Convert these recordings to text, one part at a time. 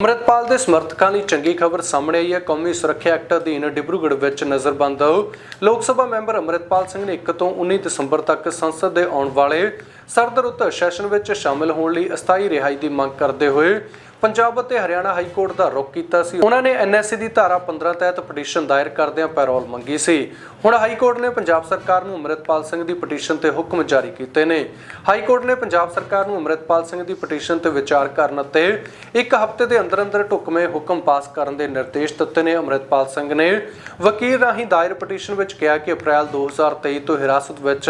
ਅੰਮ੍ਰਿਤਪਾਲ ਦੇ ਸਮਰਥਕਾਂ ਲਈ ਚੰਗੀ ਖਬਰ ਸਾਹਮਣੇ ਆਈ ਹੈ। ਕੌਮੀ ਸੁਰੱਖਿਆ ਐਕਟ ਅਧੀਨ ਡਿਬਰੂਗੜ੍ਹ ਵਿੱਚ ਨਜ਼ਰਬੰਦ ਲੋਕ ਸਭਾ ਮੈਂਬਰ ਅੰਮ੍ਰਿਤਪਾਲ ਸਿੰਘ ਨੇ 1 ਤੋਂ 19 ਦਸੰਬਰ ਤੱਕ ਸੰਸਦ ਦੇ ਆਉਣ ਵਾਲੇ ਸਰਦ ਸੈਸ਼ਨ ਵਿੱਚ ਸ਼ਾਮਲ ਹੋਣ ਲਈ ਅਸਥਾਈ ਰਿਹਾਈ ਦੀ ਮੰਗ ਕਰਦੇ ਹੋਏ ਪੰਜਾਬ ਅਤੇ ਹਰਿਆਣਾ ਹਾਈ ਕੋਰਟ ਦਾ ਰੁਖ ਕੀਤਾ ਸੀ। ਉਹਨਾਂ ਨੇ ਐਨਐਸਸੀ ਦੀ ਧਾਰਾ 15 ਤਹਿਤ ਪਟੀਸ਼ਨ ਦਾਇਰ ਕਰਦਿਆਂ ਪੈਰੋਲ ਮੰਗੀ ਸੀ। ਹੁਣ ਹਾਈ ਕੋਰਟ ਨੇ ਪੰਜਾਬ ਸਰਕਾਰ ਨੂੰ ਅੰਮ੍ਰਿਤਪਾਲ ਸਿੰਘ ਦੀ ਪਟੀਸ਼ਨ ਤੇ ਹੁਕਮ ਜਾਰੀ ਕੀਤੇ ਨੇ। ਹਾਈ ਕੋਰਟ ਨੇ ਪੰਜਾਬ ਸਰਕਾਰ ਨੂੰ ਅੰਮ੍ਰਿਤਪਾਲ ਸਿੰਘ ਦੀ ਪਟੀਸ਼ਨ ਤੇ ਵਿਚਾਰ ਕਰਨ ਅਤੇ ਇੱਕ ਹਫ਼ਤੇ ਦੇ ਅੰਦਰ ਅੰਦਰ ਢੁਕਵੇਂ ਹੁਕਮ ਪਾਸ ਕਰਨ ਦੇ ਨਿਰਦੇਸ਼ ਦਿੱਤੇ ਨੇ। ਅੰਮ੍ਰਿਤਪਾਲ ਸਿੰਘ ਨੇ ਵਕੀਲ ਰਾਹੀਂ ਦਾਇਰ ਪਟੀਸ਼ਨ ਵਿੱਚ ਕਿਹਾ ਕਿ ਅਪ੍ਰੈਲ 2023 ਤੋਂ ਹਿਰਾਸਤ ਵਿੱਚ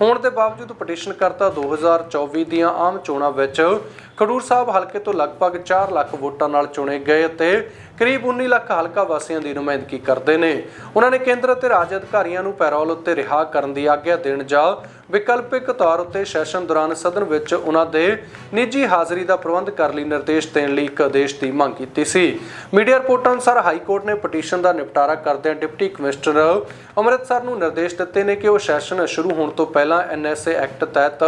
ਹੋਣ ਦੇ ਬਾਵਜੂਦ ਪਟੀਸ਼ਨ ਕਰਤਾ ਪਟੀਸ਼ਨਕਰਤਾ 2024 ਦੀਆਂ ਆਮ ਚੋਣਾਂ ਵਿੱਚ ਖਡੂਰ ਸਾਹਿਬ ਹਲਕੇ ਤੋਂ ਲਗਭਗ 4 ਲੱਖ ਵੋਟਾਂ ਨਾਲ ਚੁਣੇ ਗਏ ਅਤੇ ਕਰੀਬ 19 ਲੱਖ ਹਲਕਾ ਵਾਸੀਆਂ ਦੀ ਨੁਮਾਇੰਦਗੀ ਕਰਦੇ ਨੇ। ਉਹਨਾਂ ਨੇ ਕੇਂਦਰ ਅਤੇ ਰਾਜ ਅਧਿਕਾਰੀਆਂ ਨੂੰ ਪੈਰੋਲ ਉੱਤੇ ਰਿਹਾ ਕਰਨ ਦੀ ਆਗਿਆ ਦੇਣ ਜਾਂ ਵਿਕਲਪਿਕ ਤੌਰ ਉੱਤੇ ਸੈਸ਼ਨ ਦੌਰਾਨ ਸਦਨ ਵਿੱਚ ਉਹਨਾਂ ਦੇ ਨਿੱਜੀ ਹਾਜ਼ਰੀ ਦਾ ਪ੍ਰਬੰਧ ਕਰਨ ਲਈ ਨਿਰਦੇਸ਼ ਦੇਣ ਲਈ ਇੱਕ ਆਦੇਸ਼ ਦੀ ਮੰਗ ਕੀਤੀ ਸੀ। ਮੀਡੀਆ ਰਿਪੋਰਟਾਂ ਅਨੁਸਾਰ ਹਾਈ ਕੋਰਟ ਨੇ ਪਟੀਸ਼ਨ ਦਾ ਨਿਪਟਾਰਾ ਕਰਦਿਆਂ ਡਿਪਟੀ ਕਮਿਸ਼ਨਰ ਅੰਮ੍ਰਿਤਸਰ ਨੂੰ ਨਿਰਦੇਸ਼ ਦਿੱਤੇ ਨੇ ਕਿ ਉਹ ਸੈਸ਼ਨ ਸ਼ੁਰੂ ਹੋਣ ਤੋਂ ਪਹਿਲਾਂ ਐਨਐਸਏ ਐਕਟ ਤਹਿਤ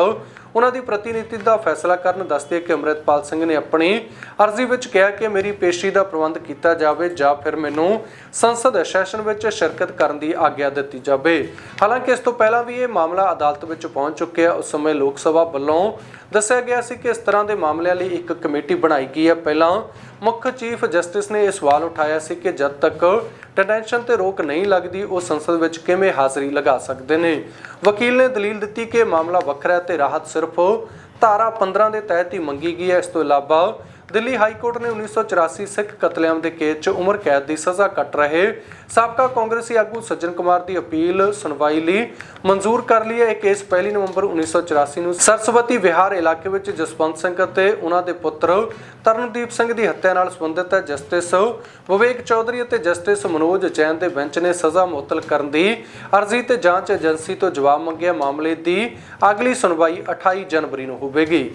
ਉਹਨਾਂ ਦੀ ਪ੍ਰਤੀਨਿਧੀ ਦਾ ਫੈਸਲਾ ਕਰਨ ਦੱਸਦੇ ਕਿ ਅੰਮ੍ਰਿਤਪਾਲ ਸਿੰਘ ਨੇ ਆਪਣੀ ਅਰਜ਼ੀ ਵਿੱਚ ਕਿਹਾ ਕਿ ਮੇਰੀ ਪੇਸ਼ੀ ਦਾ ਪ੍ਰਬੰਧ ਕੀਤਾ ਜਾਵੇ ਜਾਂ ਫਿਰ ਮੈਨੂੰ ਸੰਸਦ ਸੈਸ਼ਨ ਵਿੱਚ ਸ਼ਿਰਕਤ ਕਰਨ ਦੀ ਆਗਿਆ ਦਿੱਤੀ ਜਾਵੇ। ਹਾਲਾਂਕਿ ਇਸ ਤੋਂ ਪਹਿਲਾਂ ਵੀ ਇਹ ਮਾਮਲਾ ਅਦਾਲਤ ਵਿੱਚ ਪਹੁੰਚ ਚੁੱਕਿਆ ਉਸ ਸਮੇਂ ਲੋਕ ਸਭਾ ਵੱਲੋਂ ਦੱਸਿਆ ਗਿਆ ਸੀ ਕਿ ਇਸ ਤਰ੍ਹਾਂ ਦੇ ਮਾਮਲਿਆਂ ਲਈ ਇੱਕ ਕਮੇਟੀ ਬਣਾਈ ਗਈ ਹੈ। ਪਹਿਲਾਂ ਮੁੱਖ ਚੀਫ ਜਸਟਿਸ ਨੇ ਇਹ ਸਵਾਲ ਉਠਾਇਆ ਸੀ ਕਿ ਜਦ ਤੱਕ ਡਿਟੈਂਸ਼ਨ ਤੇ ਰੋਕ ਨਹੀਂ ਲੱਗਦੀ, ਉਹ ਸੰਸਦ ਵਿੱਚ ਕਿਵੇਂ ਹਾਜ਼ਰੀ ਲਗਾ ਸਕਦੇ ਨੇ? ਵਕੀਲ ਨੇ ਦਲੀਲ ਦਿੱਤੀ ਕਿ ਮਾਮਲਾ ਵੱਖਰਾ ਹੈ ਤੇ ਰਾਹਤ ਸਿਰਫ ਧਾਰਾ 15 ਦੇ ਤਹਿਤ ਹੀ ਮੰਗੀ ਗਈ ਹੈ। ਇਸ ਤੋਂ ਇਲਾਵਾ ਦਿੱਲੀ ਹਾਈ ਕੋਰਟ ਨੇ 1984 ਸਿੱਖ ਕਤਲੇਆਮ ਦੇ ਕੇਸ 'ਚ ਉਮਰ ਕੈਦ ਦੀ ਸਜ਼ਾ ਕੱਟ ਰਹੇ ਸਾਬਕਾ ਕਾਂਗਰਸੀ ਆਗੂ ਸੱਜਣ ਕੁਮਾਰ ਦੀ ਅਪੀਲ ਸੁਣਵਾਈ ਲਈ ਮਨਜ਼ੂਰ ਕਰ ਲਈ ਹੈ। ਇਹ ਕੇਸ 1 ਨਵੰਬਰ 1984 ਨੂੰ ਸਰਸਵਤੀ ਵਿਹਾਰ ਇਲਾਕੇ ਵਿੱਚ ਜਸਵੰਤ ਸਿੰਘ ਅਤੇ ਉਹਨਾਂ ਦੇ ਪੁੱਤਰ ਤਰਨਦੀਪ ਸਿੰਘ ਦੀ ਹੱਤਿਆ ਨਾਲ ਸੰਬੰਧਿਤ ਹੈ। ਜਸਟਿਸ ਵਿਵੇਕ ਚੌਧਰੀ ਅਤੇ ਜਸਟਿਸ ਮਨੋਜ ਜੈਨ ਦੇ ਬੈਂਚ ਨੇ ਸਜ਼ਾ ਮੁਅੱਤਲ ਕਰਨ ਦੀ ਅਰਜ਼ੀ ਤੇ ਜਾਂਚ ਏਜੰਸੀ ਤੋਂ ਜਵਾਬ ਮੰਗਿਆ। ਮਾਮਲੇ ਦੀ ਅਗਲੀ ਸੁਣਵਾਈ 28 ਜਨਵਰੀ ਨੂੰ ਹੋਵੇਗੀ।